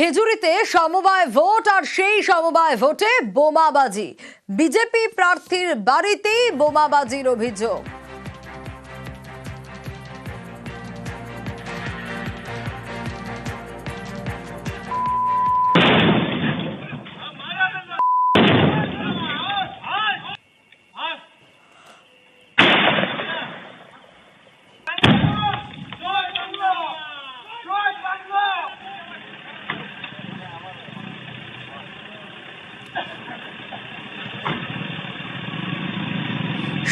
খেজুরিতে সমবায় ভোট আর সেই সমবায় ভোটে বোমাবাজি। বিজেপি প্রার্থীর বাড়িতেই বোমাবাজির অভিযোগ।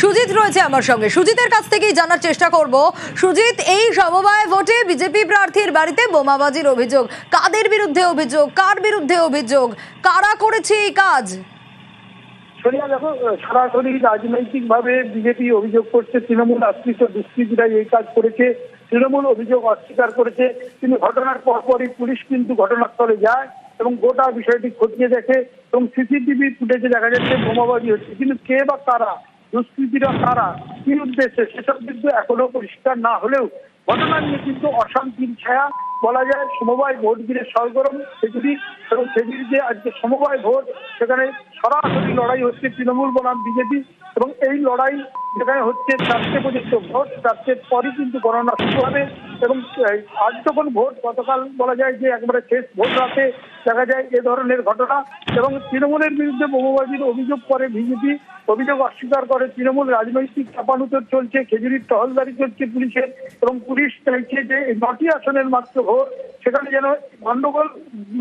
সুজিত রয়েছে আমার সঙ্গে। সুজিতের কাছ থেকেই জানার চেষ্টা করব। সুজিত, এই সমবায় ভোটে বিজেপি প্রার্থীর বাড়িতে বোমাবাজির অভিযোগ। কাদের বিরুদ্ধে অভিযোগ? কার বিরুদ্ধে অভিযোগ? কারা করেছে এই কাজ? সোনিয়া, দেখো, সরাসরি রাজনৈতিক ভাবে বিজেপি অভিযোগ করছে, তৃণমূল আশ্রিত দুষ্কৃতীরা এই কাজ করেছে, তৃণমূল অভিযোগ অস্বীকার করেছে, কিন্তু ঘটনার পরপরই পুলিশ কিন্তু ঘটনাস্থলে যায় এবং গোটা বিষয়টি খতিয়ে দেখে এবং সিসিটিভি ফুটেজে দেখা যাচ্ছে বোমাবাজি হচ্ছে। কিন্তু কে বা কারা দুষ্কৃতীরা তারা কি উদ্দেশ্যে সেসব কিন্তু এখনও পরিষ্কার না হলেও ঘটনা নিয়ে কিন্তু অশান্তির ছায়া বলা যায়। সমবায় ভোট গিরে সরগরম সেগুলি এবং সেগুলি যে আজকে সমবায় ভোট, সেখানে সরাসরি লড়াই হচ্ছে তৃণমূল বনাম বিজেপি এবং এই লড়াই যেখানে হচ্ছে চারটে পর্যন্ত ভোট চারটের পরই কিন্তু গণনা শুরু হবে এবং আজ যখন ভোট, গতকাল বলা যায় যে একবারে শেষ ভোট রাতে দেখা যায় এ ধরনের ঘটনা এবং তৃণমূলের বিরুদ্ধে বোমাবাজির অভিযোগ করে বিজেপি, অভিযোগ অস্বীকার করে তৃণমূল, রাজনৈতিক চাপানুতর চলছে, খেজুরির টহলদারি চলছে পুলিশের এবং পুলিশ চাইছে যে নটি আসনের মাত্র ভোট, সেখানে যেন গন্ডগোল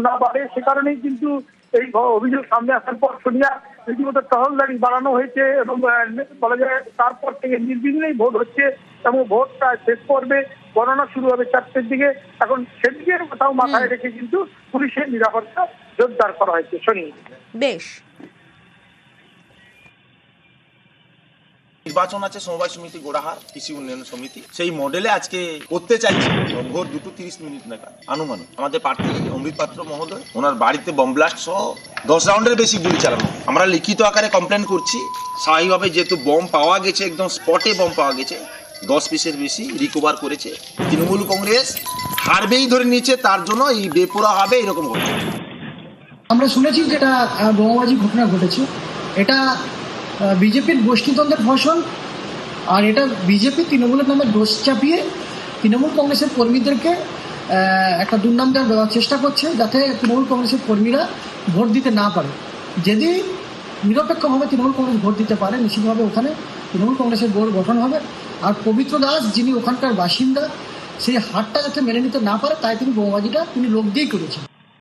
না বাড়ে, সে কারণেই কিন্তু এই অভিযোগ সামনে আসার পর সোনিয়া রীতিমতো টহলদারি বাড়ানো হয়েছে এবং বলা যায় তারপর থেকে নির্বিঘ্নেই ভোট হচ্ছে এবং ভোটটা শেষ পর্বে গণনা শুরু হবে চারটের দিকে। এখন সেদিকের কথাও মাথায় রেখে কিন্তু পুলিশের নিরাপত্তা জোরদার করা হয়েছে। শনি বেশ। নির্বাচন আছে, সমবায় সমিতি গোড়াহার কৃষি উন্নয়ন সমিতি। সেই মডেলে আজকে করতে চাইছি ভোর দুটো তিরিশ মিনিট নাগাদ, আনুমানিক। আমাদের প্রার্থী অমৃত পাত্র মহোদয়, ওনার বাড়িতে বম ব্লাস্ট সহ দশ রাউন্ডের বেশি গুলি চালানো। আমরা লিখিত আকারে কমপ্লেন করছি, স্বাভাবিকভাবে যেহেতু বম পাওয়া গেছে, একদম স্পটে বম পাওয়া গেছে, দশ পিসের বেশি রিকভার করেছে তৃণমূল কংগ্রেস, হারবেই ধরে নিয়েছে, তার জন্য এই বেপোরা হবে, এরকম ঘটনা আমরা শুনেছি যেটা বোমাবাজি ঘটনা ঘটেছে। এটা বিজেপির গোষ্ঠীদ্বন্দ্বের ফসল, আর এটা বিজেপি তৃণমূলের নামে দোষ চাপিয়ে তৃণমূল কংগ্রেসের কর্মীদেরকে একটা দুর্নাম দেওয়ার দেওয়ার চেষ্টা করছে যাতে তৃণমূল কংগ্রেসের কর্মীরা ভোট দিতে না পারে। যদি নিরপেক্ষভাবে তৃণমূল কংগ্রেস ভোট দিতে পারে, নিশ্চিতভাবে ওখানে তৃণমূল কংগ্রেসের বোর্ড গঠন হবে। আর পবিত্র দাস, যিনি ওখানকার বাসিন্দা, সেই হারটা যাতে মেনে নিতে না পারে, তাই তিনি বোমাবাজিটা তিনি লোক দিয়েই করেছেন।